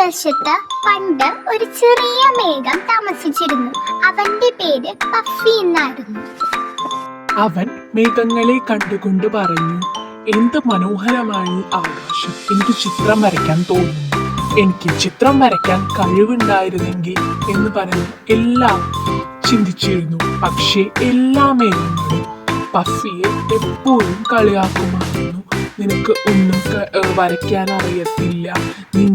ആകാശത്ത് പണ്ട് ഒരു ചെറിയ മേഘം താമസിച്ചിരുന്നു. അവന്റെ പേര് പഫി എന്നായിരുന്നു. അവൻ മേഘങ്ങളെ കണ്ടുകൊണ്ട് പറഞ്ഞു എന്ത് മനോഹരമാണ് ആകാശം. എനിക്ക് ചിത്രം വരയ്ക്കാൻ തോന്നുന്നു. എനിക്ക് ചിത്രം വരയ്ക്കാൻ കഴിവുണ്ടായിരുന്നെങ്കിൽ എന്ന് പറഞ്ഞ് എല്ലാം ചിന്തിച്ചിരുന്നു. പക്ഷേ എല്ലാ മേഘങ്ങളും പഫിയെ എപ്പോഴും കളിയാക്കുമായിരുന്നു. നിനക്ക് ഒന്നും വരയ്ക്കാൻ അറിയത്തില്ല. നീ